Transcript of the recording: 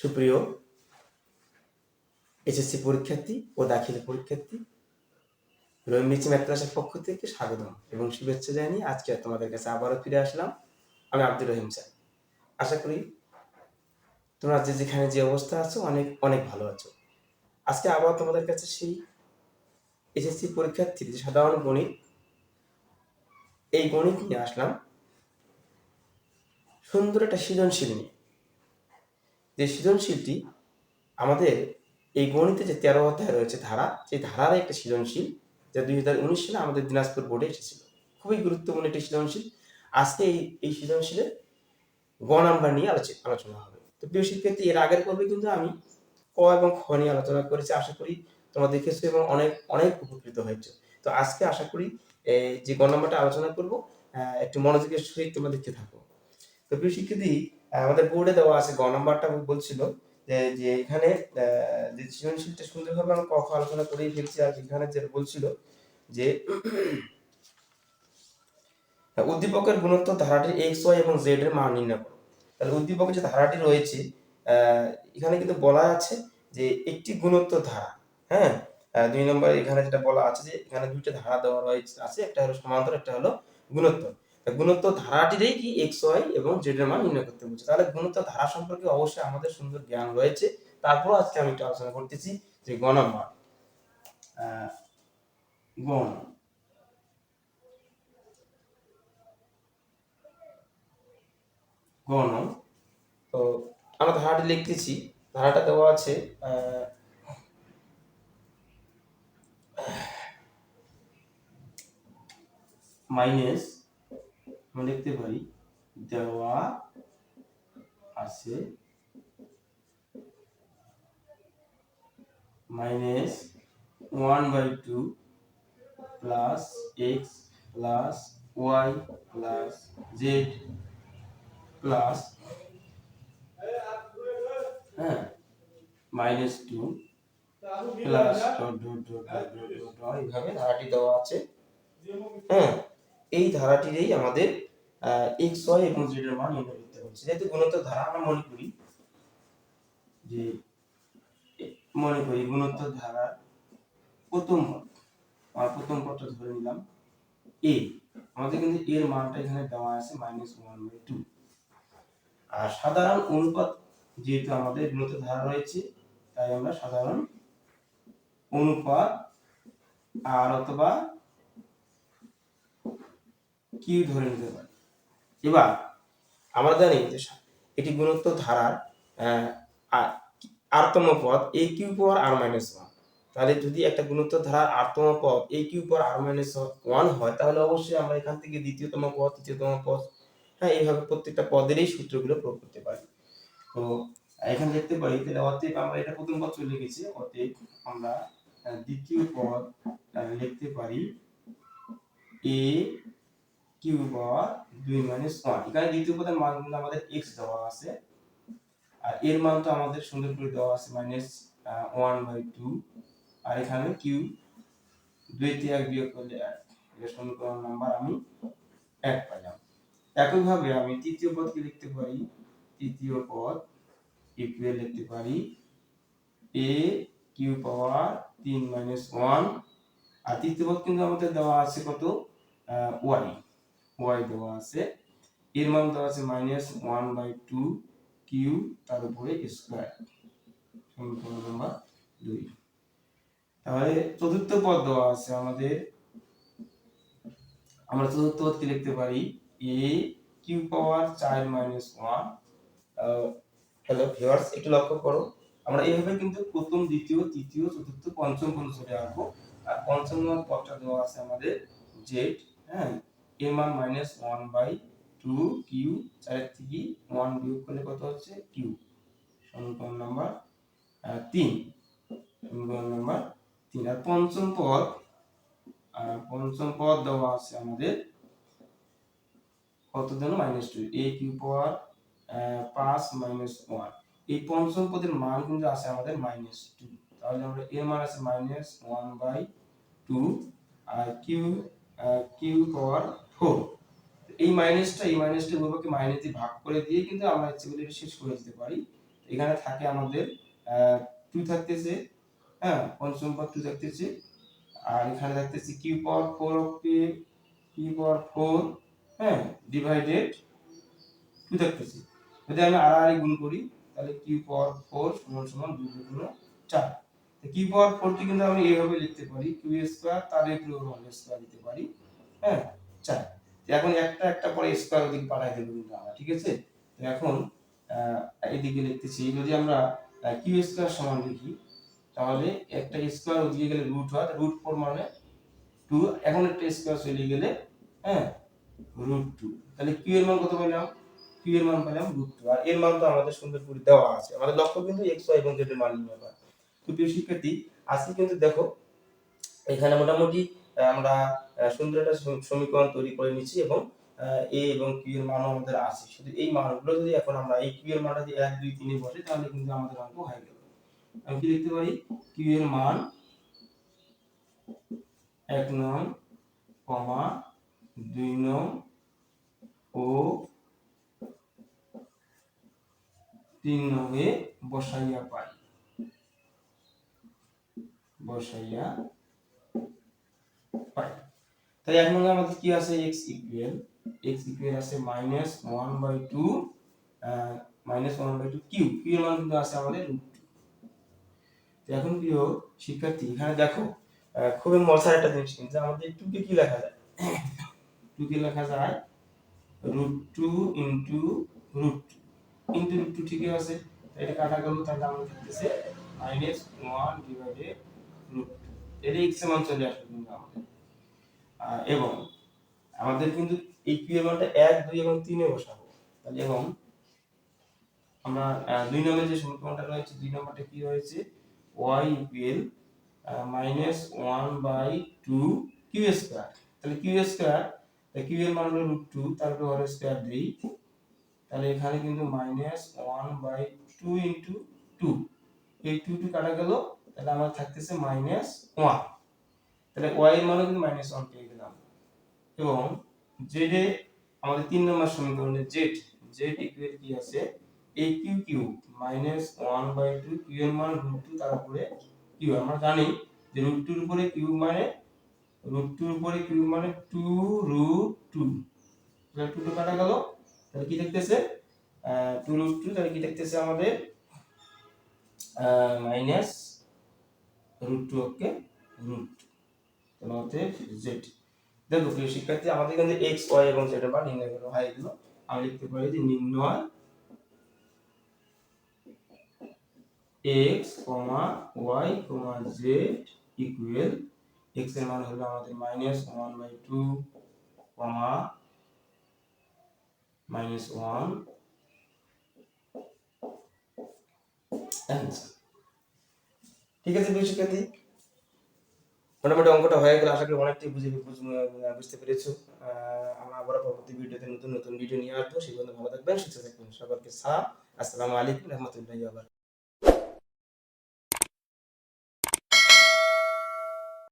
সুপ্রিয় এসএসসি পরীক্ষার্থী ও দাখিল পরীক্ষার্থী রহিমিচি ম্যাথক্লাসের পক্ষ থেকে স্বাগতম এবং শুভেচ্ছা জানিয়ে আজকে তোমাদের কাছে আবারও ফিরে আসলাম আমি আব্দুর রহিম স্যার। আশা করি তোমরা যে যেখানে যে অবস্থা আছো অনেক অনেক ভালো আছো। আজকে আবার তোমাদের কাছে সেই এসএসসি পরীক্ষার্থীর যে সাধারণ গণিত, এই গণিত নিয়ে আসলাম। সুন্দর একটা সৃজনশীল নিয়ে। যে সৃজনশীলটি আমাদের এই গণিতে যে তেরো অধ্যায় রয়েছে ধারা, সেই ধারার একটা সৃজনশীল যা দুই হাজার উনিশ সালে আমাদের দিনাজপুর বোর্ডে এসেছিল। খুবই গুরুত্বপূর্ণ একটি সৃজনশীল। আজকে এই এই সৃজনশীলের গ নাম্বার নিয়ে আলোচনা আলোচনা হবে। তো প্রিয় শিক্ষার্থী, এর আগের পর্বে কিন্তু আমি ক এবং খ নিয়ে আলোচনা করেছি। আশা করি তোমরা দেখেছ এবং অনেক অনেক উপকৃত হয়েছে। তো আজকে আশা করি যে গ নাম্বারটা আলোচনা করব একটু মনোযোগের সহিত তোমরা দেখতে থাকো। তো প্রিয় শিক্ষার্থী আমাদের বোর্ডে দেওয়া আছে, গ নাম্বারটা বলছিল যে যে এখানে যে সৃজনশীলটা সুন্দরভাবে আমরা কখন আলোচনা করেই ফেলছি, আর এখানে যে বলছিল যে উদ্দীপকের গুণত্ব ধারাটির এক্স ওয়াই এবং জেড এর মান নির্ণয় করো। তাহলে উদ্দীপকের যে ধারাটি রয়েছে এখানে কিন্তু বলা আছে যে একটি গুণত্ব ধারা হ্যাঁ? দুই নম্বর এখানে যেটা বলা আছে যে, এখানে দুইটা ধারা দেওয়া রয়েছে, আছে, একটা হলো সমান্তর একটা হলো গুণত্ব। তা গুণত্ব ধারাটিরই কি এক্স ওয়াই এবং জেড এর মান নির্ণয় করতে বলছে। তাহলে গুণত্ব ধারা সম্পর্কে অবশ্যই আমাদের সুন্দর জ্ঞান রয়েছে। তারপর আজকে আমি একটু আলোচনা করতেছি যে গ নম্বর। আহ, গ নম্বর। গ নং তো আমরা ধারাটি লিখতেছি। ধারাটা দেওয়া আছে মাইনাস আমরা লিখতে পারি দেওয়া আছে minus one by two plus X plus Y plus Z plus হ্যাঁ minus two plus dot dot dot dot এইভাবে ধারাটি দেওয়া আছে হ্যাঁ এই ধারাটিরই আমাদের এক্স ওয়াই এবং জেড এর মান নির্ণয় করতে হচ্ছে যেহেতু ধারা আমরা মনে করি যে, মনে করি প্রথম আমরা প্রথম ধরে নিলাম এ আমাদের কিন্তু এর মানটা এখানে দেওয়া আছে মাইনাস ওয়ান বাই টু আর সাধারণ অনুপাত যেহেতু আমাদের গুণোত্তর ধারা রয়েছে, তাই আমরা সাধারণ অনুপাত আর অথবা কিউ ধরে নিতে পারি। এবার আমরা জানি যে এটি গুণোত্তর ধারার আরতম পদ A q power R minus one তাহলে যদি একটা গুণোত্তর ধারার আরতম পদ A q power R minus one হয়, তাহলে অবশ্যই আমরা এখান থেকে দ্বিতীয়তম পদ, তৃতীয়তম পদ হ্যাঁ এইভাবে প্রত্যেকটা পদেরই সূত্রগুলো প্রয়োগ করতে পারি। তো, এখানে দেখতে পারি, তাহলে অতএব আমরা এটা প্রথম পদ চলে গেছে, অতএব আমরা দ্বিতীয় পদ লিখতে পারি এ কিউ পাওয়ার দুই মাইনাস ওয়ান এখানে দ্বিতীয় পদের মান আমাদের এক্স দেওয়া আছে। আর এর মান তো আমাদের সুন্দর করে দেওয়া আছে মাইনাস ওয়ান বাই টু আর এখানে কিউ দুই থেকে এক বিয়োগ করলে এক। সমীকরণ নাম্বার আমি এক পাইলাম। একইভাবে আমি তৃতীয় পদকে লিখতে পারি, তৃতীয় পদ ইকুয়াল লিখতে পারি এ কিউ পাওয়ার তিন মাইনাস ওয়ান আর তৃতীয় পদ কিন্তু আমাদের দেওয়া আছে কত? ওয়াই ওয়াই দেওয়া আছে। এর মান দেওয়া আছে minus one by two q তার উপরে স্কোয়ার সমীকরণ নাম্বার দুই। তাহলে চতুর্থ পদ দেওয়া আছে আমাদের। আমরা চতুর্থ পদকে লিখতে পারি এ কিউ পাওয়ার চার মাইনাস ওয়ান হ্যালো ভিউয়ার্স একটু লক্ষ্য করো। আমরা এইভাবে কিন্তু প্রথম, দ্বিতীয়, তৃতীয়, চতুর্থ, পঞ্চম পর্যন্ত চলে আসব। আর পঞ্চম নম্বর পদটা দেওয়া আছে আমাদের জেড হ্যাঁ? এর মান minus one by two q চারের থেকে ওয়ান বিয়োগ করলে কত হচ্ছে? কিউ সমীকরণ নাম্বার তিন। সমীকরণ নাম্বার তিন। আর পঞ্চম পদ পঞ্চম পদ দেওয়া আছে আমাদের কত যেন? Minus two A q power পাঁচ মাইনাস ওয়ান এই পঞ্চম পদের মান কিন্তু আছে আমাদের মাইনাস টু তাহলে আমরা এর মান আছে মাইনাস ওয়ান বাই টু আর কিউ কিউ পাওয়ার ফোর এই মাইনাসটা এই মাইনাসটা উভয়কে মাইনাস দিয়ে ভাগ করে দিয়ে কিন্তু আমরা ইচ্ছে শেষ করে দিতে পারি। এখানে থাকে আমাদের টু থাকতেছে হ্যাঁ পঞ্চম পদ টু থাকতেছে, আর এখানে থাকতেছে q power four of P q power four হ্যাঁ ডিভাইডেড টু থাকতেছে। যদি আমি আর গুণ করি, তাহলে কিউ পাওয়ার ফোর সমান সমান দুই গুণ চার। কিউ পাওয়ার ফোরটি কিন্তু আমি এইভাবে লিখতে পারি কিউ স্কোয়ার তার উপরে স্কোয়ার দিতে পারি হ্যাঁ। চার এখন একটা একটা পরে স্কোয়ার ওদিকে বাড়াই দেবো কিন্তু আমরা, ঠিক আছে? তো এখন এদিকে লিখতেছি যদি আমরা কিউ স্কোয়ার সমান লিখি, তাহলে একটা স্কোয়ার ওদিকে গেলে রুট হয় রুট ফোর মানে টু এখন একটা স্কোয়ার চলে গেলে হ্যাঁ রুট টু তাহলে কিউ এর মান কত পেলাম? কিউ এর মান পেলাম রুট টু আর এর মান তো আমাদের সুন্দর করে দেওয়া আছে। আমাদের লক্ষ্য কিন্তু এক্স ওয়াই এবং জেড এর মান নির্ণয় করা। তো প্রিয় শিক্ষার্থী, আজকে কিন্তু দেখো, এখানে মোটামুটি আমরা সুন্দর একটা সমীকরণ তৈরি করে নিচ্ছি এবং এ এবং কিউ এর মানও আমাদের আছে। শুধু এই মানগুলো যদি এখন আমরা এই কিউ এর মানটা যদি এক, দুই, তিনে বসে, তাহলে কিন্তু আমাদের অঙ্ক হয়ে গেল। আমি কি লিখতে পারি? কিউ এর মান এক নং কমা দুই নং ও তিন নঙে বসাইয়া পাই। বসাইয়া তাই এক নঙ্গে আমাদের কি আছে? এক্স ইকুয়াল এক্স ইকুয়াল আছে minus one by two minus one by two q q এর মান কিন্তু আছে আমাদের রুট তো এখন প্রিয় শিক্ষার্থী, এখানে দেখো খুবই মজার একটা জিনিস কিন্তু আমাদের টু কে লেখা যায়? টু কে লেখা যায় root two into root into root two ঠিকই আছে। এটা কাটা গেল, তাহলে আমাদের থাকতেছে মাইনাস ওয়ান ডিভাইডেড রুট এটা এক্স মান চলে আসবে কিন্তু আমাদের। এবং আমাদের কিন্তু এই এর মানটা এক, দুই এবং তিনে বসাবো। তাহলে এবং আমরা দুই নম্বরে যে সমীকরণটা রয়েছে, দুই নম্বরটা কি হয়েছে Y equal minus one by two q square তাহলে কিউ স্কোয়ার কিউ এর মান হলো রুট টু তারপরে হোল স্কোয়ার দিই তাহলে এখানে কিন্তু minus one by two into two এই টু টু কাটা গেল, তাহলে আমার থাকতেছে মাইনাস ওয়ান তাহলে ওয়াই এর মানে কিন্তু মাইনাস ওয়ান পেয়ে গেলাম। এবং জেড এ আমাদের তিন নম্বর সমীকরণে জেড জেড ইকুয়াল কি আছে? A q q minus one by two q এর মান রুট টু তার উপরে কিউ আমরা জানি যে রুট টুর উপরে কিউ মানে রুট টুর উপরে কিউ মানে টু রুট টু তাহলে টু টু কাটা গেল। তাহলে কি দেখতেছে? টু রুট টু তাহলে কি দেখতেছে আমাদের? Minus root two okay root তাহলে হচ্ছে জেড দেখো প্রিয় শিক্ষার্থী, আমাদের কিন্তু এক্স ওয়াই এবং জেড মান নির্ণয় করা হয়ে গেল আমি লিখতে পারি যে নির্ণয় X comma Y comma Z equal এক্সের মান হলো আমাদের minus one by two comma minus one ঠিক আছে প্রিয় শিক্ষার্থী? মোটামুটি অঙ্কটা হয়ে গেলে, আশা করি অনেকটাই বুঝে বুঝ- বুঝতে পেরেছ। আমরা আবার পরবর্তী ভিডিওতে নতুন নতুন ভিডিও নিয়ে আসব। সেই পর্যন্ত ভালো থাকবেন, সুস্থ থাকবেন সকলকে। সালাম, আসসালামু আলাইকুম, রহমতুল্লাহ